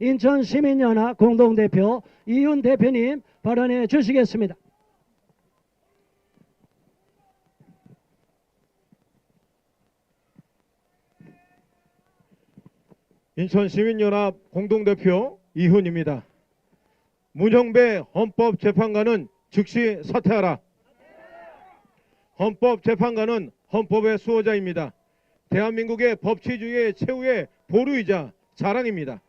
인천 시민연합 공동대표 이윤 대표님 발언해 주시겠습니다. 인천시민연합 공동대표 이훈입니다. 문형배 헌법재판관은 즉시 사퇴하라. 헌법재판관은 헌법의 수호자입니다. 대한민국의 법치주의의 최후의 보루이자 자랑입니다.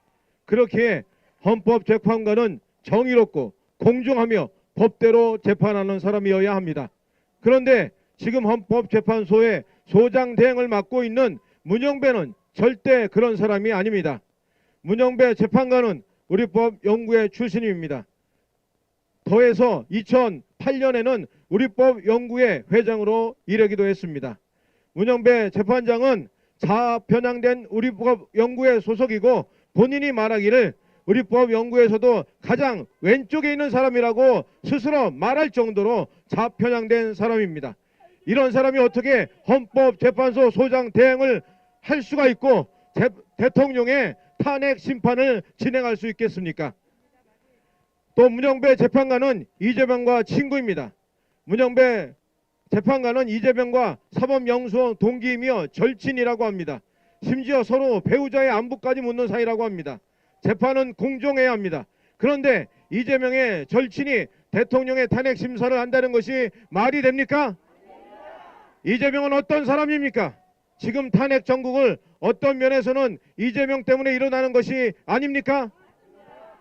그렇기에 헌법재판관은 정의롭고 공정하며 법대로 재판하는 사람이어야 합니다. 그런데 지금 헌법재판소의 소장 대행을 맡고 있는 문영배는 절대 그런 사람이 아닙니다. 문영배 재판관은 우리 법 연구회 출신입니다. 더해서 2008년에는 우리법 연구회 회장으로 일하기도 했습니다. 문영배 재판장은 자편향된 우리법 연구회 소속이고 본인이 말하기를 우리 법 연구에서도 가장 왼쪽에 있는 사람이라고 스스로 말할 정도로 자편향된 사람입니다. 이런 사람이 어떻게 헌법재판소 소장 대행을 할 수가 있고 대, 대통령의 탄핵 심판을 진행할 수 있겠습니까? 또 문영배 재판관은 이재명과 친구입니다. 문영배 재판관은 이재명과 사법영수원 동기이며 절친이라고 합니다. 심지어 서로 배우자의 안부까지 묻는 사이라고 합니다. 재판은 공정해야 합니다. 그런데 이재명의 절친이 대통령의 탄핵 심사를 한다는 것이 말이 됩니까? 이재명은 어떤 사람입니까? 지금 탄핵 전국을 어떤 면에서는 이재명 때문에 일어나는 것이 아닙니까?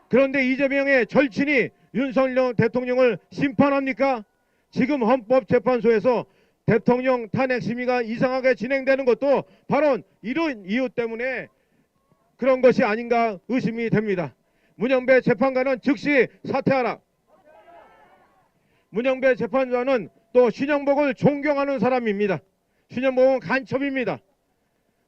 그런데 이재명의 절친이 윤석열 대통령을 심판합니까? 지금 헌법재판소에서 대통령 탄핵 심의가 이상하게 진행되는 것도 바로 이런 이유 때문에 그런 것이 아닌가 의심이 됩니다. 문영배 재판관은 즉시 사퇴하라. 문영배 재판관은 또 신영복을 존경하는 사람입니다. 신영복은 간첩입니다.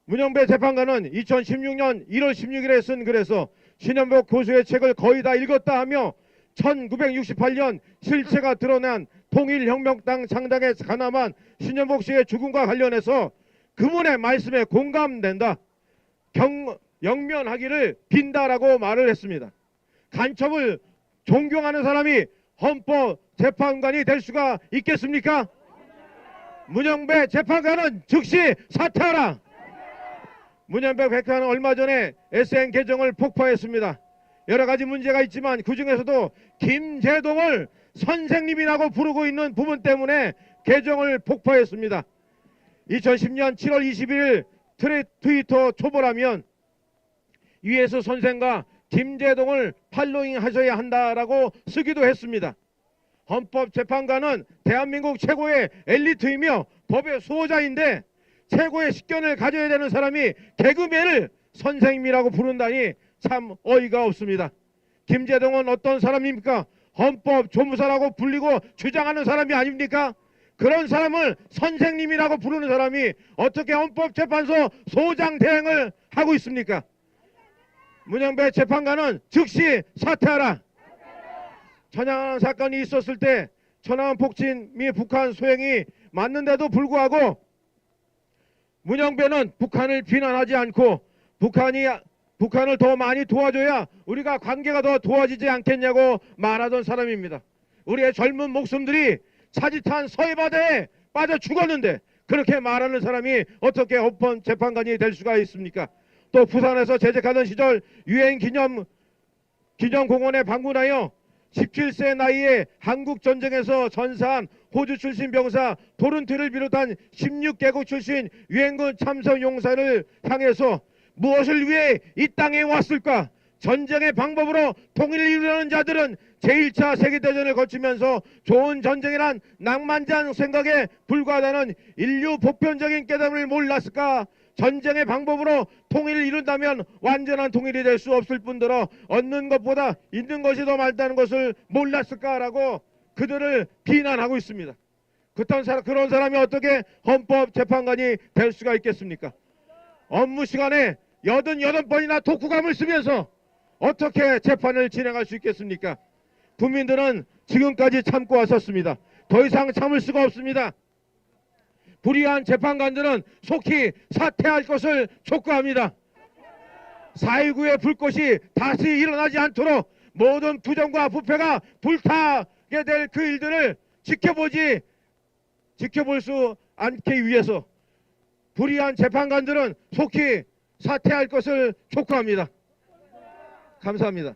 문영배 재판관은 2016년 1월 16일에 쓴 글에서 신현복 교수의 책을 거의 다 읽었다 하며 1968년 실체가 드러난 통일혁명당 창당에 가담한 신현복 씨의 죽음과 관련해서 그분의 말씀에 공감된다. 경, 영면하기를 빈다라고 말을 했습니다. 간첩을 존경하는 사람이 헌법 재판관이 될 수가 있겠습니까? 문영배 재판관은 즉시 사퇴하라. 문현배 백화는 얼마 전에 SN 계정을 폭파했습니다. 여러 가지 문제가 있지만 그 중에서도 김재동을 선생님이라고 부르고 있는 부분 때문에 계정을 폭파했습니다. 2010년 7월 21일 트레, 트위터 초보라면 위에서 선생과 김재동을 팔로잉 하셔야 한다라고 쓰기도 했습니다. 헌법재판관은 대한민국 최고의 엘리트이며 법의 수호자인데 최고의 식견을 가져야 되는 사람이 개그맨을 선생님이라고 부른다니 참 어이가 없습니다. 김재동은 어떤 사람입니까? 헌법 조무사라고 불리고 주장하는 사람이 아닙니까? 그런 사람을 선생님이라고 부르는 사람이 어떻게 헌법재판소 소장 대행을 하고 있습니까? 문영배 재판관은 즉시 사퇴하라. 천양함 사건이 있었을 때 천안함 폭진 미 북한 소행이 맞는데도 불구하고 문영배는 북한을 비난하지 않고 북한이 북한을 더 많이 도와줘야 우리가 관계가 더 도와지지 않겠냐고 말하던 사람입니다. 우리의 젊은 목숨들이 차짓한 서해 바다에 빠져 죽었는데 그렇게 말하는 사람이 어떻게 헌법 재판관이 될 수가 있습니까? 또 부산에서 재직하던 시절 유엔 기념 기념공원에 방문하여 17세 나이에 한국 전쟁에서 전사한 호주 출신 병사 도른트를 비롯한 16개국 출신 유엔군 참석 용사를 향해서 무엇을 위해 이 땅에 왔을까? 전쟁의 방법으로 통일을 이루려는 자들은 제1차 세계대전을 거치면서 좋은 전쟁이란 낭만장 생각에 불과하다는 인류 보편적인 깨달음을 몰랐을까? 전쟁의 방법으로 통일을 이룬다면 완전한 통일이 될 수 없을 뿐더러 얻는 것보다 있는 것이 더 많다는 것을 몰랐을까라고 그들을 비난하고 있습니다. 그런 사람, 그런 사람이 어떻게 헌법재판관이 될 수가 있겠습니까? 업무 시간에 여든 여덟 번이나 독후감을 쓰면서 어떻게 재판을 진행할 수 있겠습니까? 국민들은 지금까지 참고 왔었습니다. 더 이상 참을 수가 없습니다. 불의한 재판관들은 속히 사퇴할 것을 촉구합니다. 4.19의 불꽃이 다시 일어나지 않도록 모든 부정과 부패가 불타게 될 그 일들을 지켜보지 지켜볼 수 않기 위해서 불의한 재판관들은 속히 사퇴할 것을 촉구합니다. 감사합니다.